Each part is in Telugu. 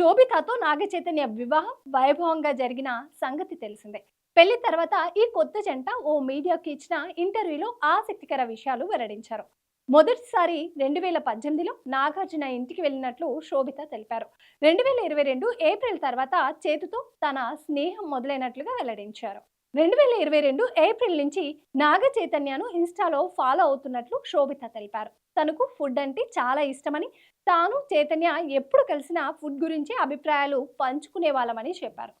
శోభితతో నాగ చైతన్య వివాహం వైభవంగా జరిగిన సంగతి తెలిసిందే. పెళ్ళి తర్వాత ఈ కొత్త జంట ఓ మీడియాకి ఇచ్చిన ఇంటర్వ్యూలో ఆసక్తికర విషయాలు వెల్లడించారు. మొదటిసారి రెండు వేల పద్దెనిమిదిలో నాగార్జున ఇంటికి వెళ్ళినట్లు శోభిత తెలిపారు. రెండు వేల ఇరవై రెండు ఏప్రిల్ తర్వాత చేతితో తన స్నేహం మొదలైనట్లుగా వెల్లడించారు. రెండు వేల ఇరవై రెండు ఏప్రిల్ నుంచి నాగ చైతన్యను ఇన్స్టాలో ఫాలో అవుతున్నట్లు శోభిత తెలిపారు. తనకు ఫుడ్ అంటే చాలా ఇష్టమని తాను చైతన్య ఎప్పుడు కలిసినా ఫుడ్ గురించి అభిప్రాయాలు పంచుకునే వాళ్ళమని చెప్పారు.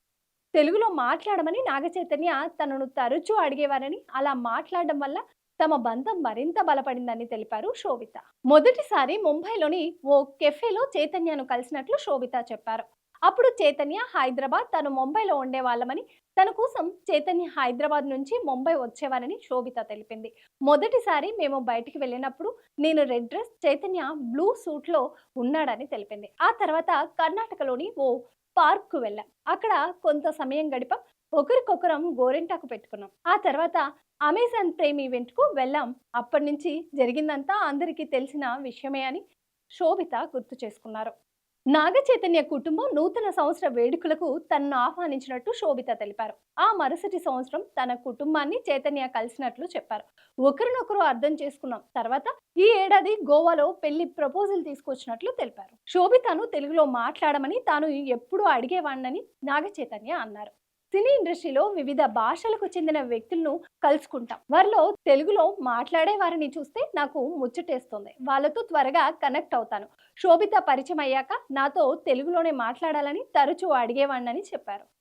తెలుగులో మాట్లాడమని నాగ చైతన్య తనను తరచూ అడిగేవారని అలా మాట్లాడడం వల్ల తమ బంధం మరింత బలపడిందని తెలిపారు శోభిత. మొదటిసారి ముంబైలోని ఓ కెఫేలో చైతన్యను కలిసినట్లు శోభిత చెప్పారు. అప్పుడు చైతన్య హైదరాబాద్ తను ముంబైలో ఉండేవాళ్ళమని తన కోసం చైతన్య హైదరాబాద్ నుంచి ముంబై వచ్చేవారని శోభిత తెలిపింది. మొదటిసారి మేము బయటికి వెళ్ళినప్పుడు నేను రెడ్ డ్రెస్ చైతన్య బ్లూ సూట్లో ఉన్నాడని తెలిపింది. ఆ తర్వాత కర్ణాటకలోని ఓ పార్క్కు వెళ్ళాం. అక్కడ కొంత సమయం గడిపాం ఒకరికొకరం గోరింటాకు పెట్టుకున్నాం. ఆ తర్వాత అమెజాన్ ప్రేమ్ ఈవెంట్కు వెళ్ళాం. అప్పటి నుంచి జరిగిందంతా అందరికీ తెలిసిన విషయమే అని శోభిత గుర్తు చేసుకున్నారు. నాగ చైతన్య కుటుంబం నూతన సంవత్సర వేడుకలకు తనను ఆహ్వానించినట్టు శోభిత తెలిపారు. ఆ మరుసటి సంవత్సరం తన కుటుంబాన్ని చైతన్య కలిసినట్లు చెప్పారు. ఒకరినొకరు అర్థం చేసుకున్నాం. తర్వాత ఈ ఏడాది గోవాలో పెళ్ళి ప్రపోజల్ తీసుకొచ్చినట్లు తెలిపారు. శోభితను తెలుగులో మాట్లాడమని తాను ఎప్పుడూ అడిగేవాణ్ణని నాగ చైతన్య అన్నారు. సినీ ఇండస్ట్రీలో వివిధ భాషలకు చెందిన వ్యక్తులను కలుసుకుంటాం. వారిలో తెలుగులో మాట్లాడే వారిని చూస్తే నాకు ముచ్చటేస్తుంది. వాళ్ళతో త్వరగా కనెక్ట్ అవుతాను. శోభిత పరిచయం అయ్యాక నాతో తెలుగులోనే మాట్లాడాలని తరచూ అడిగేవాణ్ణని చెప్పారు.